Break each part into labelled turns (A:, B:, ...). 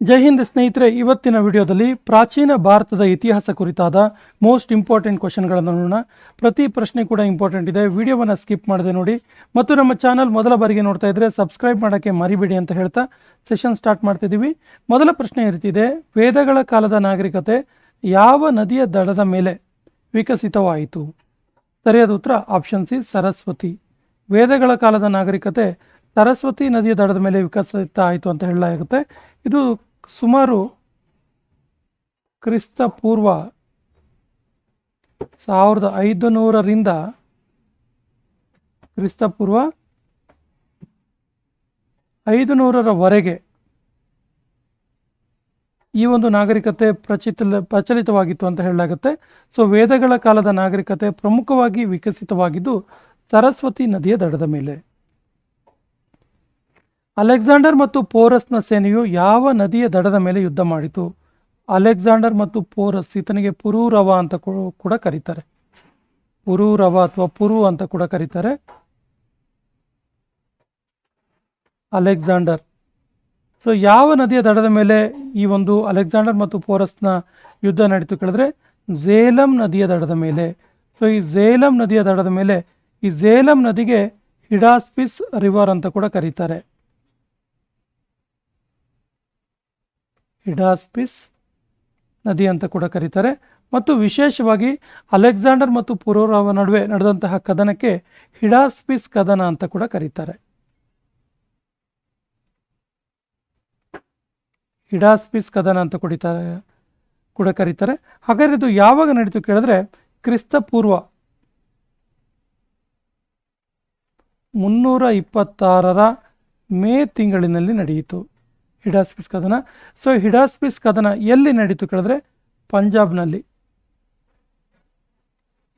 A: ಜೈ ಹಿಂದ್ ಸ್ನೇಹಿತರೆ, ಇವತ್ತಿನ ವಿಡಿಯೋದಲ್ಲಿ ಪ್ರಾಚೀನ ಭಾರತದ ಇತಿಹಾಸ ಕುರಿತಾದ ಮೋಸ್ಟ್ ಇಂಪಾರ್ಟೆಂಟ್ ಕ್ವಶನ್ಗಳನ್ನು ನೋಡೋಣ. ಪ್ರತಿ ಪ್ರಶ್ನೆ ಕೂಡ ಇಂಪಾರ್ಟೆಂಟ್ ಇದೆ. ವಿಡಿಯೋವನ್ನು ಸ್ಕಿಪ್ ಮಾಡದೆ ನೋಡಿ. ಮತ್ತು ನಮ್ಮ ಚಾನಲ್ ಮೊದಲ ಬಾರಿಗೆ ನೋಡ್ತಾ ಇದ್ರೆ ಸಬ್ಸ್ಕ್ರೈಬ್ ಮಾಡೋಕ್ಕೆ ಮರಿಬೇಡಿ ಅಂತ ಹೇಳ್ತಾ ಸೆಷನ್ ಸ್ಟಾರ್ಟ್ ಮಾಡ್ತಿದ್ದೀವಿ. ಮೊದಲ ಪ್ರಶ್ನೆ ಇರ್ತಿದೆ ವೇದಗಳ ಕಾಲದ ನಾಗರಿಕತೆ ಯಾವ ನದಿಯ ದಡದ ಮೇಲೆ ವಿಕಸಿತವಾಯಿತು? ಸರಿಯಾದ ಉತ್ತರ ಆಪ್ಷನ್ ಸಿ, ಸರಸ್ವತಿ. ವೇದಗಳ ಕಾಲದ ನಾಗರಿಕತೆ ಸರಸ್ವತಿ ನದಿಯ ದಡದ ಮೇಲೆ ವಿಕಸಿತ ಆಯಿತು ಅಂತ ಹೇಳಲಾಗುತ್ತೆ. ಇದು ಸುಮಾರು ಕ್ರಿಸ್ತ ಪೂರ್ವ ಸಾವಿರದ ಐದು ನೂರರಿಂದ ಕ್ರಿಸ್ತಪೂರ್ವ ಐದು ನೂರರವರೆಗೆ ಈ ಒಂದು ನಾಗರಿಕತೆ ಪ್ರಚಿತ ಪ್ರಚಲಿತವಾಗಿತ್ತು ಅಂತ ಹೇಳಲಾಗುತ್ತೆ. ಸೊ ವೇದಗಳ ಕಾಲದ ನಾಗರಿಕತೆ ಪ್ರಮುಖವಾಗಿ ವಿಕಸಿತವಾಗಿದ್ದು, ಸರಸ್ವತಿ ನದಿಯ ದಡದ ಮೇಲೆ. ಅಲೆಕ್ಸಾಂಡರ್ ಮತ್ತು ಪೋರಸ್ನ ಸೇನೆಯು ಯಾವ ನದಿಯ ದಡದ ಮೇಲೆ ಯುದ್ಧ ಮಾಡಿತು? ಅಲೆಕ್ಸಾಂಡರ್ ಮತ್ತು ಪೋರಸ್ ಈತನಿಗೆ ಪುರೂರವ ಅಂತ ಕೂಡ ಕರೀತಾರೆ. ಪುರೂರವ ಅಥವಾ ಪುರು ಅಂತ ಕೂಡ ಕರೀತಾರೆ. ಅಲೆಕ್ಸಾಂಡರ್. ಸೊ ಯಾವ ನದಿಯ ದಡದ ಮೇಲೆ ಈ ಒಂದು ಅಲೆಕ್ಸಾಂಡರ್ ಮತ್ತು ಪೋರಸ್ನ ಯುದ್ಧ ನಡೀತು ಕೇಳಿದ್ರೆ ಝೇಲಂ ನದಿಯ ದಡದ ಮೇಲೆ. ಸೊ ಈ ಝೇಲಂ ನದಿಯ ದಡದ ಮೇಲೆ ಈ ಝೇಲಂ ನದಿಗೆ ಹಿಡಾಸ್ಪಿಸ್ ರಿವರ್ ಅಂತ ಕೂಡ ಕರೀತಾರೆ. ಹಿಡಾಸ್ಪಿಸ್ ನದಿ ಅಂತ ಕೂಡ ಕರೀತಾರೆ. ಮತ್ತು ವಿಶೇಷವಾಗಿ ಅಲೆಕ್ಸಾಂಡರ್ ಮತ್ತು ಪುರೋರಾವ ನಡುವೆ ನಡೆದಂತಹ ಕದನಕ್ಕೆ ಹಿಡಾಸ್ಪಿಸ್ ಕದನ ಅಂತ ಕೂಡ ಕರೀತಾರೆ. ಹಿಡಾಸ್ಪಿಸ್ ಕದನ ಅಂತ ಕುಡಿತಾರೆ ಕೂಡ ಕರೀತಾರೆ. ಹಾಗಾದ್ರೆ ಇದು ಯಾವಾಗ ನಡೀತು ಕೇಳಿದ್ರೆ ಕ್ರಿಸ್ತಪೂರ್ವ ಮುನ್ನೂರ ಇಪ್ಪತ್ತಾರರ ಮೇ ತಿಂಗಳಿನಲ್ಲಿ ನಡೆಯಿತು. ಹಿಡಾಸ್ಪಿಸ್ ಕದನ? ಸೊ ಹಿಡಾಸ್ಪಿಸ್ ಕದನ ಎಲ್ಲಿ ನಡೀತು ಕೇಳಿದ್ರೆ? ಪಂಜಾಬ್ನಲ್ಲಿ.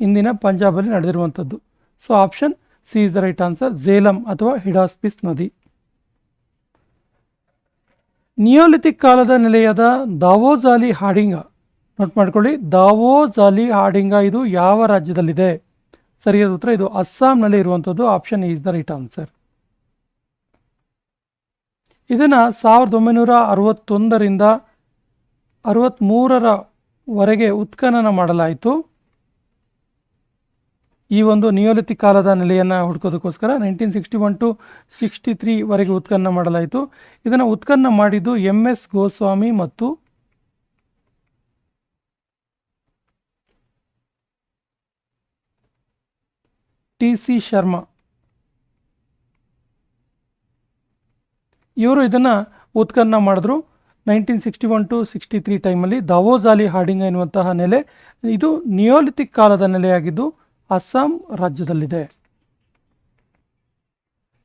A: ಇಂದಿನ ಪಂಜಾಬಲ್ಲಿ ನಡೆದಿರುವಂಥದ್ದು. So option C is the right answer Jhelum ಅಥವಾ ಹಿಡಾಸ್ಪಿಸ್ ನದಿ. ನಿಯೋಲಿಥಿಕ್ ಕಾಲದ ನೆಲೆಯಾದ ದಾವೋಜಾಲಿ ಹಾಡಿಂಗ. ನೋಟ್ ಮಾಡ್ಕೊಳ್ಳಿ ದಾವೋಜಾಲಿ ಹಾಡಿಂಗ ಇದು ಯಾವ ರಾಜ್ಯದಲ್ಲಿದೆ? ಸರಿಯಾದ ಉತ್ತರ, ಇದು ಅಸ್ಸಾಂನಲ್ಲಿ ಇರುವಂಥದ್ದು. Option is the right answer ಇದನ್ನು ಸಾವಿರದ ಒಂಬೈನೂರ ಅರವತ್ತೊಂದರಿಂದ ಅರವತ್ತ್ಮೂರರವರೆಗೆ ಉತ್ಖನನ ಮಾಡಲಾಯಿತು. ಈ ಒಂದು ನಿಯೋಲಿತಿ ಕಾಲದ ನೆಲೆಯನ್ನು ಹುಡ್ಕೋದಕ್ಕೋಸ್ಕರ nineteen sixty one to sixty ತ್ರೀವರೆಗೆ ಉತ್ಖನನ ಮಾಡಲಾಯಿತು. ಇದನ್ನು ಉತ್ಖನನ ಮಾಡಿದ್ದು ಎಂ ಎಸ್ ಗೋಸ್ವಾಮಿ ಮತ್ತು ಟಿ ಸಿ ಶರ್ಮಾ. ಇವರು ಇದನ್ನು ಉತ್ಖನ್ನ ಮಾಡಿದ್ರು. Nineteen sixty one to sixty three ಟೈಮಲ್ಲಿ ದಾವೋಜಾಲಿ ಹಾಡಿಂಗ ಎನ್ನುವಂತಹ ನೆಲೆ, ಇದು ನಿಯೋಲಿಥಿಕ್ ಕಾಲದ ನೆಲೆಯಾಗಿದ್ದು ಅಸ್ಸಾಂ ರಾಜ್ಯದಲ್ಲಿದೆ.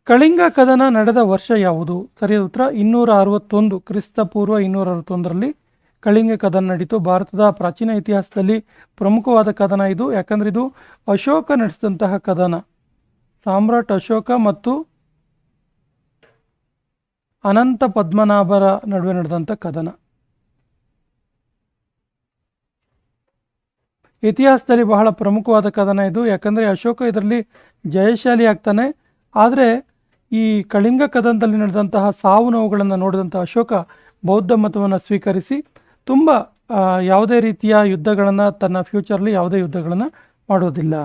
A: ಕಳಿಂಗ ಕದನ ನಡೆದ ವರ್ಷ ಯಾವುದು? ಸರಿಯಾದ ಉತ್ತರ ಇನ್ನೂರ ಅರವತ್ತೊಂದು ಕ್ರಿಸ್ತ ಪೂರ್ವ ಇನ್ನೂರ ಅರವತ್ತೊಂದರಲ್ಲಿ ಕಳಿಂಗ ಕದನ ನಡೀತು. ಭಾರತದ ಪ್ರಾಚೀನ ಇತಿಹಾಸದಲ್ಲಿ ಪ್ರಮುಖವಾದ ಕದನ ಇದು. ಯಾಕಂದ್ರೆ ಇದು ಅಶೋಕ ನಡೆಸಿದಂತಹ ಕದನ. ಸಾಮ್ರಾಟ್ ಅಶೋಕ ಮತ್ತು ಅನಂತ ಪದ್ಮನಾಭರ ನಡುವೆ ನಡೆದಂಥ ಕದನ. ಇತಿಹಾಸದಲ್ಲಿ ಬಹಳ ಪ್ರಮುಖವಾದ ಕದನ ಇದು. ಯಾಕಂದರೆ ಅಶೋಕ ಇದರಲ್ಲಿ ಜಯಶಾಲಿ ಆಗ್ತಾನೆ. ಆದರೆ ಈ ಕಳಿಂಗ ಕದನದಲ್ಲಿ ನಡೆದಂತಹ ಸಾವು ನೋವುಗಳನ್ನು ನೋಡಿದಂಥ ಅಶೋಕ ಬೌದ್ಧ ಮತವನ್ನು ಸ್ವೀಕರಿಸಿ ತುಂಬ ಯಾವುದೇ ರೀತಿಯ ಯುದ್ಧಗಳನ್ನು ತನ್ನ ಫ್ಯೂಚರ್ಲಿ ಯಾವುದೇ ಯುದ್ಧಗಳನ್ನು ಮಾಡೋದಿಲ್ಲ.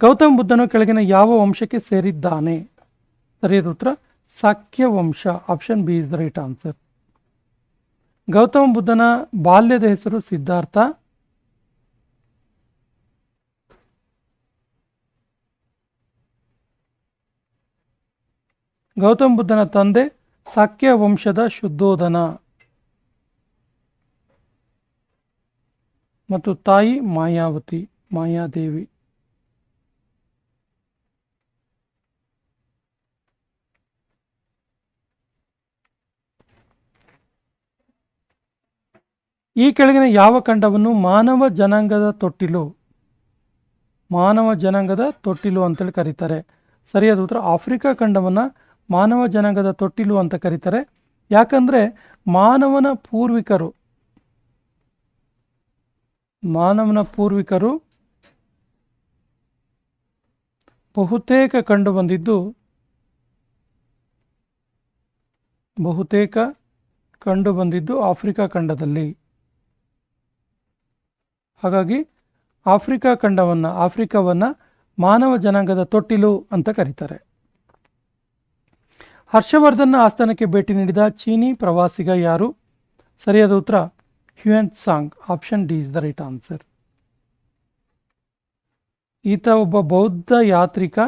A: ಗೌತಮ ಬುದ್ಧನು ಕೆಳಗಿನ ಯಾವ ವಂಶಕ್ಕೆ ಸೇರಿದ್ದಾನೆ? ಸರಿಯಾದ ಉತ್ತರ. ಸಾಕ್ಯ ವಂಶ option B is the right answer Gautama ಬುದ್ಧನ ಬಾಲ್ಯದ ಹೆಸರು ಸಿದ್ಧಾರ್ಥ. ಗೌತಮ ಬುದ್ಧನ ತಂದೆ ಸಾಕ್ಯ ವಂಶದ ಶುದ್ಧೋಧನ. ಮತ್ತು ತಾಯಿ ಮಾಯಾವತಿ, ಮಾಯಾದೇವಿ. ಈ ಕೆಳಗಿನ ಯಾವ ಖಂಡವನ್ನು ಮಾನವ ಜನಾಂಗದ ತೊಟ್ಟಿಲು, ಮಾನವ ಜನಾಂಗದ ತೊಟ್ಟಿಲು ಅಂತೇಳಿ ಕರೀತಾರೆ. ಸರಿಯಾದ ಉತ್ತರ, ಆಫ್ರಿಕಾ ಖಂಡವನ್ನು ಮಾನವ ಜನಾಂಗದ ತೊಟ್ಟಿಲು ಅಂತ ಕರೀತಾರೆ. ಯಾಕಂದರೆ ಮಾನವನ ಪೂರ್ವಿಕರು ಮಾನವನ ಪೂರ್ವಿಕರು ಬಹುತೇಕ ಕಂಡು ಬಂದಿದ್ದು, ಬಹುತೇಕ ಕಂಡು ಬಂದಿದ್ದು ಆಫ್ರಿಕಾ ಖಂಡದಲ್ಲಿ. ಹಾಗಾಗಿ ಆಫ್ರಿಕಾ ಖಂಡವನ್ನು, ಆಫ್ರಿಕಾವನ್ನು ಮಾನವ ಜನಾಂಗದ ತೊಟ್ಟಿಲು ಅಂತ ಕರೀತಾರೆ. ಹರ್ಷವರ್ಧನ್ನ ಆಸ್ಥಾನಕ್ಕೆ ಭೇಟಿ ನೀಡಿದ ಚೀನಿ ಪ್ರವಾಸಿಗ ಯಾರು? ಸರಿಯಾದ ಉತ್ತರ, Hiuen Tsang, option D is the right answer. ಈತ ಒಬ್ಬ ಬೌದ್ಧ ಯಾತ್ರಿಕ.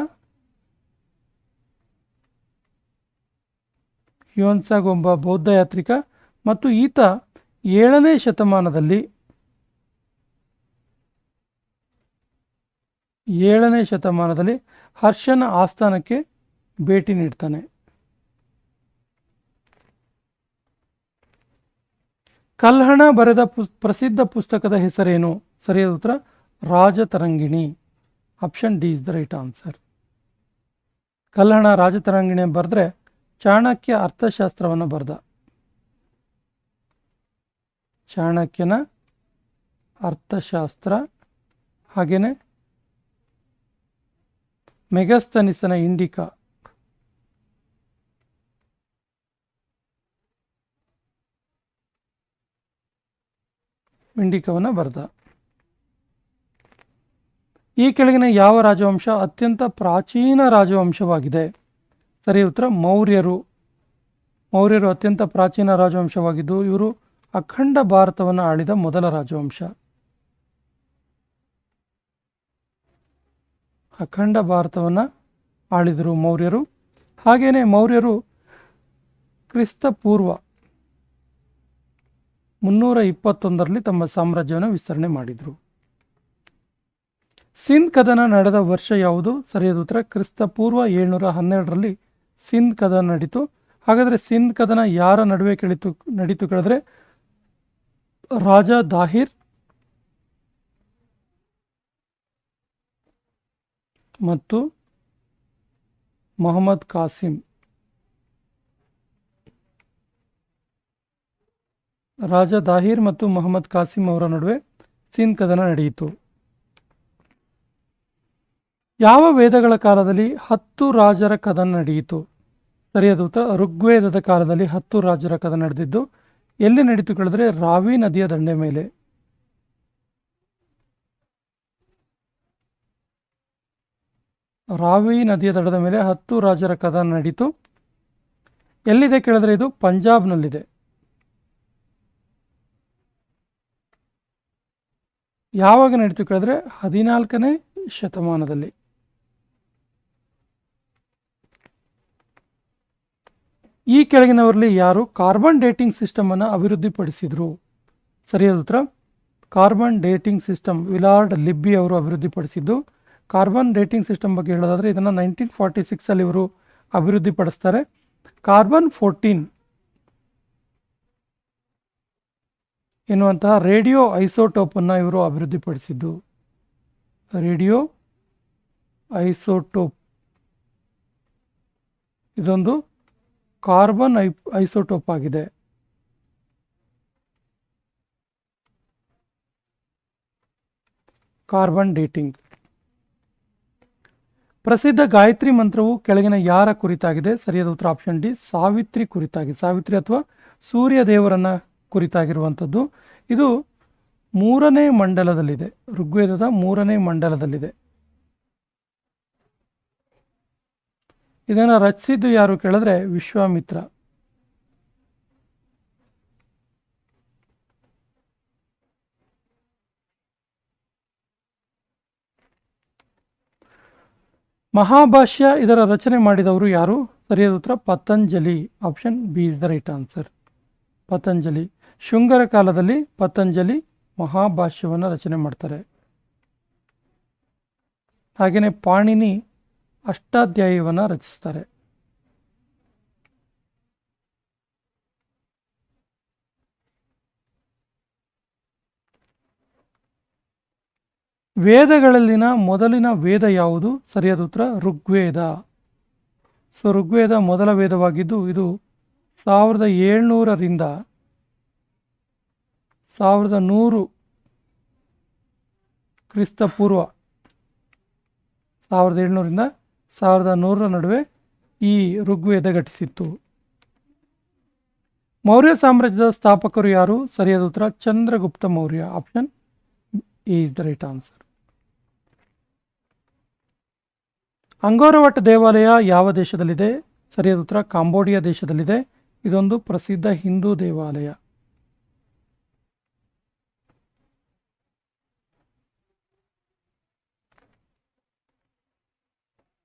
A: ಹ್ಯೂಯನ್ ಸಾಂಗ್ ಒಬ್ಬ ಬೌದ್ಧ ಯಾತ್ರಿಕ. ಮತ್ತು ಈತ ಏಳನೇ ಶತಮಾನದಲ್ಲಿ ಏಳನೇ ಶತಮಾನದಲ್ಲಿ ಹರ್ಷನ ಆಸ್ಥಾನಕ್ಕೆ ಭೇಟಿ ನೀಡ್ತಾನೆ. ಕಲ್ಹಣ ಬರೆದ ಪ್ರಸಿದ್ಧ ಪುಸ್ತಕದ ಹೆಸರೇನು? ಸರಿಯಾದ ಉತ್ತರ, Rajatarangini. Option D is the right answer Kalhana Rajatarangini ಬರೆದ್ರೆ ಚಾಣಕ್ಯ ಅರ್ಥಶಾಸ್ತ್ರವನ್ನು ಬರೆದ. ಚಾಣಕ್ಯನ ಅರ್ಥಶಾಸ್ತ್ರ ಹಾಗೆಯೇ ಮೆಗಸ್ತನಿಸನ ಇಂಡಿಕಾ. ಇಂಡಿಕವನ್ನು ಬರೆದ. ಈ ಕೆಳಗಿನ ಯಾವ ರಾಜವಂಶ ಅತ್ಯಂತ ಪ್ರಾಚೀನ ರಾಜವಂಶವಾಗಿದೆ? ಸರಿ, ಉತ್ತರ, ಮೌರ್ಯರು. ಮೌರ್ಯರು ಅತ್ಯಂತ ಪ್ರಾಚೀನ ರಾಜವಂಶವಾಗಿದ್ದು, ಇವರು ಅಖಂಡ ಭಾರತವನ್ನು ಆಳಿದ ಮೊದಲ ರಾಜವಂಶ. ಅಖಂಡ ಭಾರತವನ್ನು ಆಳಿದರು ಮೌರ್ಯರು. ಹಾಗೆಯೇ ಮೌರ್ಯರು ಕ್ರಿಸ್ತ ಪೂರ್ವ ಮುನ್ನೂರ ಇಪ್ಪತ್ತೊಂದರಲ್ಲಿ ತಮ್ಮ ಸಾಮ್ರಾಜ್ಯವನ್ನು ವಿಸ್ತರಣೆ ಮಾಡಿದರು. ಸಿಂಧ್ ಕದನ ನಡೆದ ವರ್ಷ ಯಾವುದು? ಸರಿಯಾದ ಉತ್ತರ ಕ್ರಿಸ್ತ ಪೂರ್ವ ಏಳ್ನೂರ ಹನ್ನೆರಡರಲ್ಲಿ ಸಿಂಧ್ ಕದನ ನಡೀತು. ಹಾಗಾದರೆ ಸಿಂಧ್ ಕದನ ಯಾರ ನಡುವೆ ಕೇಳಿತು, ನಡೀತು ಕೇಳಿದ್ರೆ ರಾಜ ದಾಹಿರ್ ಮತ್ತು ಮೊಹಮ್ಮದ್ ಕಾಸಿಂ ರಾಜ ದಾಹಿರ್ ಮತ್ತು ಮೊಹಮ್ಮದ್ ಕಾಸಿಂ ಅವರ ನಡುವೆ ಸಿನ್ ಕದನ ನಡೆಯಿತು. ಯಾವ ವೇದಗಳ ಕಾಲದಲ್ಲಿ ಹತ್ತು ರಾಜರ ಕದನ ನಡೆಯಿತು? ಸರಿಯಾದ ಉತ್ತರ, ಋಗ್ವೇದದ ಕಾಲದಲ್ಲಿ ಹತ್ತು ರಾಜರ ಕದನ ನಡೆದಿದ್ದು, ಎಲ್ಲಿ ನಡೀತು ಕೇಳಿದ್ರೆ ರಾವಿ ನದಿಯ ದಂಡೆ ಮೇಲೆ. ರಾವಿ ನದಿಯ ದಡದ ಮೇಲೆ ಹತ್ತು ರಾಜರ ಕದ ನಡೀತು. ಎಲ್ಲಿದೆ ಕೇಳಿದ್ರೆ ಇದು? ಪಂಜಾಬ್ನಲ್ಲಿದೆ. ಯಾವಾಗ ನಡೀತು ಕೇಳಿದ್ರೆ? ಹದಿನಾಲ್ಕನೇ ಶತಮಾನದಲ್ಲಿ. ಈ ಕೆಳಗಿನವರಲ್ಲಿ ಯಾರು? ಕಾರ್ಬನ್ ಡೇಟಿಂಗ್ ಸಿಸ್ಟಮನ್ನು ಅಭಿವೃದ್ಧಿಪಡಿಸಿದರು. ಸರಿಯಾದ ಉತ್ತರ? Carbon dating system Willard Libby ಅವರು ಅಭಿವೃದ್ಧಿಪಡಿಸಿದ್ದು. ಕಾರ್ಬನ್ ಡೇಟಿಂಗ್ ಸಿಸ್ಟಮ್ ಬಗ್ಗೆ ಹೇಳೋದಾದರೆ ಇದನ್ನು ನೈನ್ಟೀನ್ ಫಾರ್ಟಿ ಸಿಕ್ಸಲ್ಲಿ ಇವರು ಅಭಿವೃದ್ಧಿಪಡಿಸ್ತಾರೆ. ಕಾರ್ಬನ್ ಫೋರ್ಟೀನ್ ಎನ್ನುವಂತಹ ರೇಡಿಯೋ ಐಸೋಟೋಪನ್ನು ಇವರು ಅಭಿವೃದ್ಧಿಪಡಿಸಿದ್ದು. ರೇಡಿಯೋ ಐಸೋಟೋಪ್ ಇದೊಂದು ಕಾರ್ಬನ್ ಐ ಐಸೋಟೋಪ್ ಆಗಿದೆ. Carbon dating. ಪ್ರಸಿದ್ಧ ಗಾಯತ್ರಿ ಮಂತ್ರವು ಕೆಳಗಿನ ಯಾರ ಕುರಿತಾಗಿದೆ? ಸರಿಯಾದ ಉತ್ತರ ಆಪ್ಷನ್ ಡಿ, ಸಾವಿತ್ರಿ ಕುರಿತಾಗಿ. ಸಾವಿತ್ರಿ ಅಥವಾ ಸೂರ್ಯ ದೇವರನ್ನ ಕುರಿತಾಗಿರುವಂಥದ್ದು. ಇದು ಮೂರನೇ ಮಂಡಲದಲ್ಲಿದೆ. ಋಗ್ವೇದದ ಮೂರನೇ ಮಂಡಲದಲ್ಲಿದೆ. ಇದನ್ನು ರಚಿಸಿದ್ದು ಯಾರು ಕೇಳಿದ್ರೆ ವಿಶ್ವಾಮಿತ್ರ. ಮಹಾಭಾಷ್ಯ ಇದರ ರಚನೆ ಮಾಡಿದವರು ಯಾರು? ಸರಿಯಾದ ಉತ್ತರ, Patanjali. Option B is the right answer. Patanjali. Shringara ಕಾಲದಲ್ಲಿ ಪತಂಜಲಿ ಮಹಾಭಾಷ್ಯವನ್ನು ರಚನೆ ಮಾಡ್ತಾರೆ. ಹಾಗೆಯೇ ಪಾಣಿನಿ ಅಷ್ಟಾಧ್ಯಾಯವನ್ನು ರಚಿಸ್ತಾರೆ. ವೇದಗಳಲ್ಲಿನ ಮೊದಲಿನ ವೇದ ಯಾವುದು? ಸರಿಯಾದ ಉತ್ತರ, ಋಗ್ವೇದ. ಸೊ ಋಗ್ವೇದ ಮೊದಲ ವೇದವಾಗಿದ್ದು, ಇದು ಸಾವಿರದ ಏಳ್ನೂರರಿಂದ ಸಾವಿರದ ನೂರು ಕ್ರಿಸ್ತಪೂರ್ವ ಸಾವಿರದ ಏಳ್ನೂರಿಂದ ಸಾವಿರದ ನೂರರ ನಡುವೆ ಈ ಋಗ್ವೇದ ಘಟಿಸಿತ್ತು. ಮೌರ್ಯ ಸಾಮ್ರಾಜ್ಯದ ಸ್ಥಾಪಕರು ಯಾರು? ಸರಿಯಾದ ಉತ್ತರ, Chandragupta Maurya. Option is the right answer Angkor Wat ದೇವಾಲಯ ಯಾವ ದೇಶದಲ್ಲಿದೆ? ಸರಿಯಾದ ಉತ್ತರ, ಕಾಂಬೋಡಿಯಾ ದೇಶದಲ್ಲಿದೆ. ಇದೊಂದು ಪ್ರಸಿದ್ಧ ಹಿಂದೂ ದೇವಾಲಯ.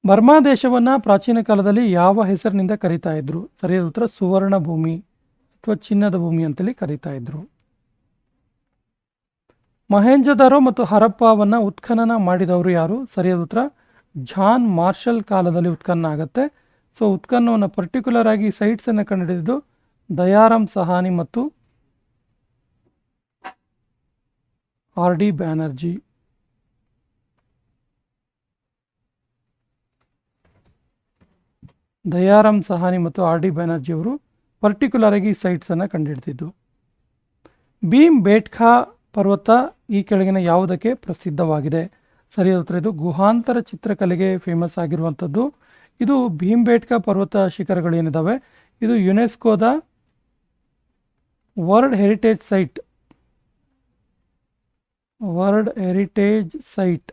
A: ಬರ್ಮಾ ದೇಶವನ್ನ ಪ್ರಾಚೀನ ಕಾಲದಲ್ಲಿ ಯಾವ ಹೆಸರಿನಿಂದ ಕರೀತಾ ಇದ್ರು? ಸರಿಯಾದ ಉತ್ತರ ಸುವರ್ಣ ಭೂಮಿ ಅಥವಾ ಚಿನ್ನದ ಭೂಮಿ ಅಂತೇಳಿ ಕರೀತಾ ಇದ್ರು. ಮಹೇಂಜದಾರೋ ಮತ್ತು ಹರಪ್ಪವನ್ನ ಉತ್ಖನನ ಮಾಡಿದವರು ಯಾರು? ಸರಿಯಾದ ಉತ್ತರ ಜಾನ್ ಮಾರ್ಷಲ್ ಕಾಲದಲ್ಲಿ ಉತ್ಖನ್ನ ಆಗುತ್ತೆ. ಸೊ ಉತ್ಖನ್ನವನ್ನು ಪರ್ಟಿಕ್ಯುಲರ್ ಆಗಿ ಸೈಟ್ಸ್ ಅನ್ನು ಕಂಡುಹಿಡಿದಿದ್ದು ದಯಾರಾಮ್ ಸಹಾನಿ ಮತ್ತು ಆರ್ ಡಿ ಬ್ಯಾನರ್ಜಿ. ದಯಾರಾಮ್ ಸಹಾನಿ ಮತ್ತು ಆರ್ ಡಿ ಬ್ಯಾನರ್ಜಿ ಅವರು ಪರ್ಟಿಕ್ಯುಲರ್ ಆಗಿ ಸೈಟ್ಸ್ ಅನ್ನು ಕಂಡುಹಿಡಿದಿದ್ದು. ಭೀಮ್ ಬೇಟ್ಖಾ ಪರ್ವತ ಈ ಕೆಳಗಿನ ಯಾವುದಕ್ಕೆ ಪ್ರಸಿದ್ಧವಾಗಿದೆ? ಸರಿಯಾದ ಉತ್ತರ ಇದು ಗುಹಾಂತರ ಚಿತ್ರಕಲೆಗೆ ಫೇಮಸ್ ಆಗಿರುವಂಥದ್ದು. ಇದು ಭೀಮ್ಬೇಟ್ಕ ಪರ್ವತ ಶಿಖರಗಳೇನಿದ್ದಾವೆ ಇದು ಯುನೆಸ್ಕೋದ world heritage site. World heritage site.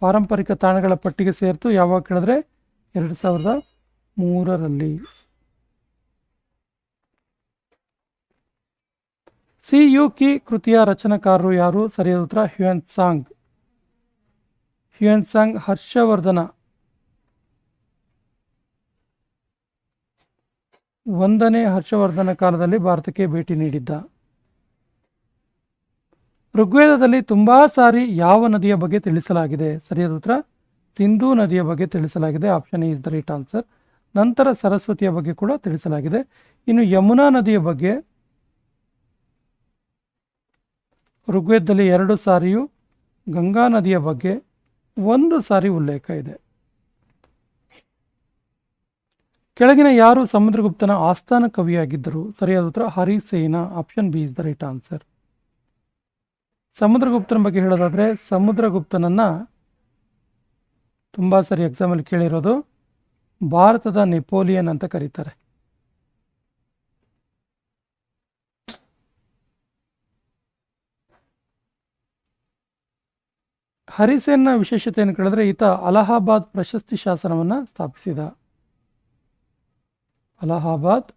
A: ಪಾರಂಪರಿಕ ತಾಣಗಳ ಪಟ್ಟಿಗೆ ಸೇರ್ತು. ಯಾವಾಗ ಕೇಳಿದ್ರೆ? ಎರಡು ಸಾವಿರದ ಮೂರರಲ್ಲಿ. ಸಿ ಯು ಕಿ ಕೃತಿಯ ರಚನಾಕಾರರು ಯಾರು? ಸರಿಯಾದ ಉತ್ತರ Hiuen Tsang. Hiuen Tsang Harshavardhana ಒಂದನೇ ಹರ್ಷವರ್ಧನ ಕಾಲದಲ್ಲಿ ಭಾರತಕ್ಕೆ ಭೇಟಿ ನೀಡಿದ್ದ. ಋಗ್ವೇದದಲ್ಲಿ ತುಂಬಾ ಸಾರಿ ಯಾವ ನದಿಯ ಬಗ್ಗೆ ತಿಳಿಸಲಾಗಿದೆ? ಸರಿಯಾದ ಉತ್ತರ, ಸಿಂಧೂ ನದಿಯ ಬಗ್ಗೆ ತಿಳಿಸಲಾಗಿದೆ. Option is the right answer ನಂತರ ಸರಸ್ವತಿಯ ಬಗ್ಗೆ ಕೂಡ ತಿಳಿಸಲಾಗಿದೆ. ಇನ್ನು ಯಮುನಾ ನದಿಯ ಬಗ್ಗೆ ಋಗ್ವೇದದಲ್ಲಿ ಎರಡು ಸಾರಿಯೂ ಗಂಗಾ ನದಿಯ ಬಗ್ಗೆ ಒಂದು ಸಾರಿ ಉಲ್ಲೇಖ ಇದೆ. ಕೆಳಗಿನ ಯಾರು ಸಮುದ್ರಗುಪ್ತನ ಆಸ್ಥಾನ ಕವಿಯಾಗಿದ್ದರು ಸರಿಯಾದ ಉತ್ತರ Harisena, option B is the right answer. ಸಮುದ್ರಗುಪ್ತನ ಬಗ್ಗೆ ಹೇಳೋದಾದ್ರೆ ಸಮುದ್ರಗುಪ್ತನನ್ನ ತುಂಬಾ ಸರಿ ಎಕ್ಸಾಮಲ್ಲಿ ಕೇಳಿರೋದು ಭಾರತದ ನೆಪೋಲಿಯನ್ ಅಂತ ಕರೀತಾರೆ. ಹರಿಸೇನ್ನ ವಿಶೇಷತೆಯನ್ನು ಕೇಳಿದ್ರೆ ಈತ ಅಲಹಾಬಾದ್ ಪ್ರಶಸ್ತಿ ಶಾಸನವನ್ನು ಸ್ಥಾಪಿಸಿದ. ಅಲಹಾಬಾದ್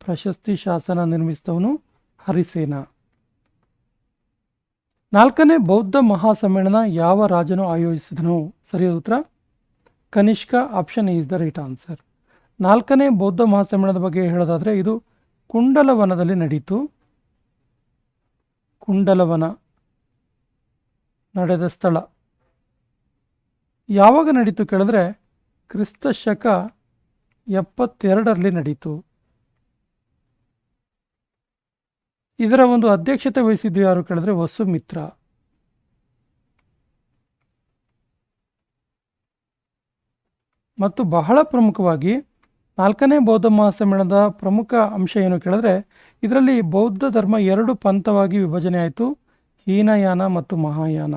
A: ಪ್ರಶಸ್ತಿ ಶಾಸನ ನಿರ್ಮಿಸಿದವನು ಹರಿಸೇನ. ನಾಲ್ಕನೇ ಬೌದ್ಧ ಮಹಾಸಮ್ಮೇಳನ ಯಾವ ರಾಜನು ಆಯೋಜಿಸಿದನು ಸರಿಯಾದ ಉತ್ತರ? Kanishka option is the right answer ನಾಲ್ಕನೇ ಬೌದ್ಧ ಮಹಾಸಮ್ಮೇಳನದ ಬಗ್ಗೆ ಹೇಳೋದಾದರೆ ಇದು ಕುಂಡಲವನದಲ್ಲಿ ನಡೀತು. ಕುಂಡಲವನ. ನಡೆದ ಸ್ಥಳ. ಯಾವಾಗ ನಡೀತು ಕೇಳಿದ್ರೆ ಕ್ರಿಸ್ತ ಶಕ ಎಪ್ಪತ್ತೆರಡರಲ್ಲಿ ನಡೀತು. ಇದರ ಒಂದು ಅಧ್ಯಕ್ಷತೆ ವಹಿಸಿದ್ದು ಯಾರು ಕೇಳಿದ್ರೆ ವಸುಮಿತ್ರ. ಮತ್ತು ಬಹಳ ಪ್ರಮುಖವಾಗಿ ನಾಲ್ಕನೇ ಬೌದ್ಧ ಮಹಾಸಮ್ಮೇಳನದ ಪ್ರಮುಖ ಅಂಶ ಏನು ಕೇಳಿದ್ರೆ ಇದರಲ್ಲಿ ಬೌದ್ಧ ಧರ್ಮ ಎರಡು ಪಂಥವಾಗಿ ವಿಭಜನೆ ಆಯಿತು. ಹೀನಯಾನ ಮತ್ತು ಮಹಾಯಾನ.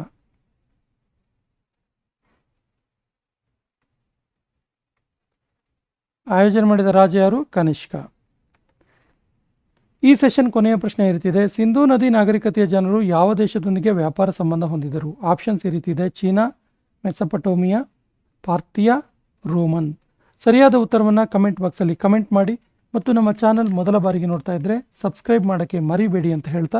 A: ಆಯೋಜನೆ ಮಾಡಿದ ರಾಜ ಯಾರು ಕನಿಷ್ಕ. ಈ ಸೆಷನ್ ಕೊನೆಯ ಪ್ರಶ್ನೆ ಇರುತ್ತಿದೆ. ಸಿಂಧೂ ನದಿ ನಾಗರಿಕತೆಯ ಜನರು ಯಾವ ದೇಶದೊಂದಿಗೆ ವ್ಯಾಪಾರ ಸಂಬಂಧ ಹೊಂದಿದರು ಆಪ್ಷನ್ಸ್ ಈ ರೀತಿ ಇದೆ ಚೀನಾ, ಮೆಸಪಟೋಮಿಯಾ, ಪಾರ್ಥಿಯಾ, ರೋಮನ್. ಸರಿಯಾದ ಉತ್ತರವನ್ನು ಕಮೆಂಟ್ ಬಾಕ್ಸಲ್ಲಿ ಕಮೆಂಟ್ ಮಾಡಿ ಮತ್ತು ನಮ್ಮ ಚಾನಲ್ ಮೊದಲ ಬಾರಿಗೆ ನೋಡ್ತಾ ಇದ್ದರೆ ಸಬ್ಸ್ಕ್ರೈಬ್ ಮಾಡೋಕ್ಕೆ ಮರಿಬೇಡಿ ಅಂತ ಹೇಳ್ತಾ